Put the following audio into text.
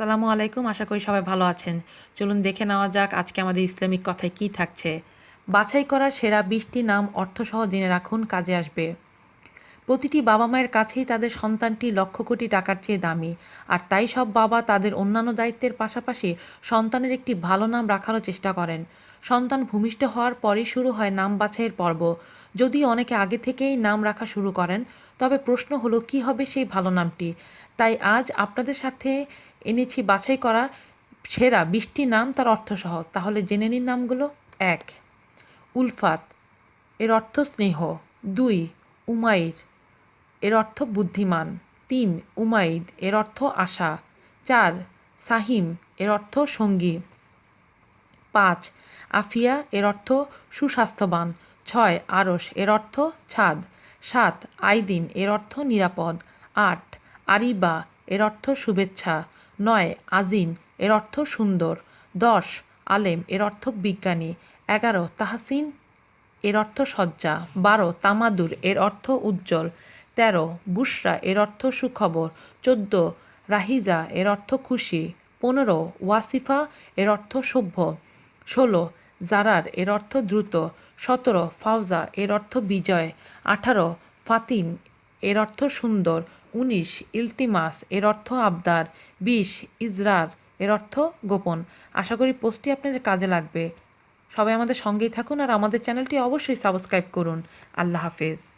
সালামু আলাইকুম, আশা করি সবাই ভালো আছেন। চলুন দেখে নেওয়া যাক আজকে আমাদের ইসলামিক কথায় কি থাকছে। বাছাই করার সেরা বিশটি নাম অর্থসহ জেনে রাখুন, কাজে আসবে। প্রতিটি বাবা মায়ের কাছেই তাদের সন্তানটি লক্ষ কোটি টাকার চেয়ে দামি, আর তাই সব বাবা তাদের অন্যান্য দায়িত্বের পাশাপাশি সন্তানের একটি ভালো নাম রাখারও চেষ্টা করেন। সন্তান ভূমিষ্ঠ হওয়ার পরই শুরু হয় নাম বাছাইয়ের পর্ব। যদিও অনেকে আগে থেকেই নাম রাখা শুরু করেন, তবে প্রশ্ন হলো, কি হবে সেই ভালো নামটি? তাই আজ আপনাদের সাথে এনেছি বাছাই করা সেরা বিশটি নাম তার অর্থসহ। তাহলে জেনে নিন নামগুলো। এক, উলফাত। এর অর্থ স্নেহ। দুই, উমাইর। এর অর্থ বুদ্ধিমান। তিন, উমাইদ। এর অর্থ আশা। চার, সাহিম। এর অর্থ সঙ্গী। পাঁচ, আফিয়া। এর অর্থ সুস্বাস্থ্যবান। ছয় আরস এর অর্থ ছাদ। সাত, আইদিন। এর অর্থ নিরাপদ। আট, আরিবা। এর অর্থ শুভেচ্ছা। নয় আজিন এর অর্থ সুন্দর দশ আলেম এর অর্থ বিজ্ঞানী এগারো তাহসিন এর অর্থ সজ্জা বারো তামাদুর এর অর্থ উজ্জ্বল তেরো বুশরা এর অর্থ সুখবর চোদ্দ রাহিজা এর অর্থ খুশি পনেরো ওয়াসিফা এর অর্থ সভ্য ষোলো জারার এর অর্থ দ্রুত সতেরো ফাউজা এর অর্থ বিজয় আঠারো ফাতিন এর অর্থ সুন্দর উনিশ ইলতিমাস, এর অর্থ আবদার, বিশ ইজরার, এর অর্থ গোপন। আশা করি পোস্টটি আপনাদের কাজে লাগবে। সবাই আমাদের সঙ্গেই থাকুন আর আমাদের চ্যানেলটি অবশ্যই সাবস্ক্রাইব করুন। আল্লাহ হাফেজ।